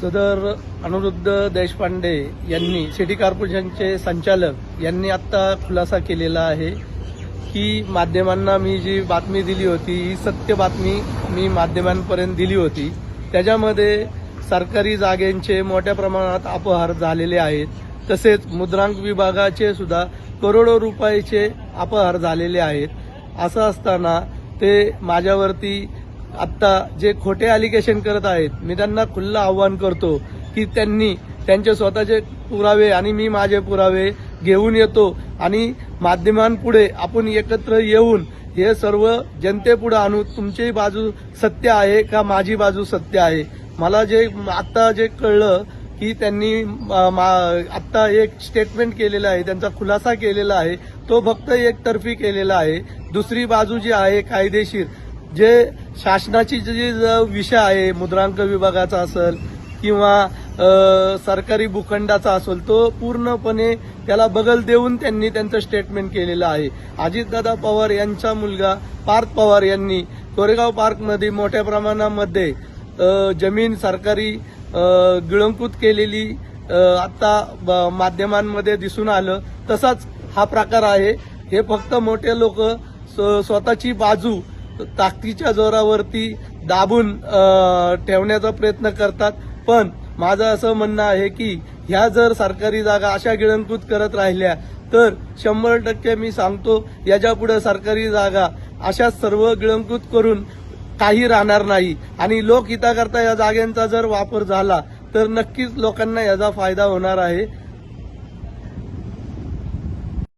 सदर अनिरुद्ध देशपांडे यांनी सिटी कॉर्पोरेशनचे संचालक यांनी आत्ता खुलासा केलेला आहे की माध्यमांना मी जी बातमी दिली होती ही सत्य बातमी मी माध्यमांपर्यंत दिली होती. त्याच्यामध्ये सरकारी जागेंचे मोठ्या प्रमाणात अपहार झालेले आहेत. तसेच मुद्रांक विभागाचे सुद्धा करोडो रुपयाचे अपहार झालेले आहेत. असं असताना ते माझ्यावरती आत्ता जे खोटे अलिगेशन करत आहेत मी त्यांना खुल्लं आव्हान करतो की त्यांनी त्यांचे स्वतःचे पुरावे आणि मी माझे पुरावे घेऊन येतो आणि माध्यमांपुढे आपण एकत्र येऊन हे सर्व जनतेपुढे आणू. तुमची बाजू सत्य आहे का माझी बाजू सत्य आहे? मला जे आत्ता जे कळलं की त्यांनी मा- आत्ता एक स्टेटमेंट केलेलं आहे त्यांचा खुलासा केलेला आहे तो फक्त एकतर्फी केलेला आहे. दुसरी बाजू जी आहे कायदेशीर जे शासनाची जी विषय आहे मुद्रांक विभागाचा असेल किंवा सरकारी भूखंडाचा असेल तो पूर्णपणे त्याला बगल देऊन त्यांनी त्यांचं स्टेटमेंट केलेलं आहे. अजितदादा पवार यांचा मुलगा पार्थ पवार यांनी कोरेगाव पार्कमध्ये मोठ्या प्रमाणामध्ये जमीन सरकारी गिळंकृत केलेली आत्ता आता ब- माध्यमांमध्ये दिसून आलं. तसाच हा प्रकार आहे. हे फक्त मोठे लोक स्वतःची बाजू ताकदीच्या जोरावरती दाबून ठेवण्याचा प्रयत्न करतात. पण माझं असं म्हणणं आहे की ह्या जर सरकारी जागा अशा गिळंकृत करत राहिल्या तर शंभर टक्के मी सांगतो याच्यापुढे सरकारी जागा अशा सर्व गिळंकृत करून काही राहणार नाही. आणि लोकहिताकरता या जागेंचा जर वापर झाला तर नक्कीच लोकांना याचा फायदा होणार आहे.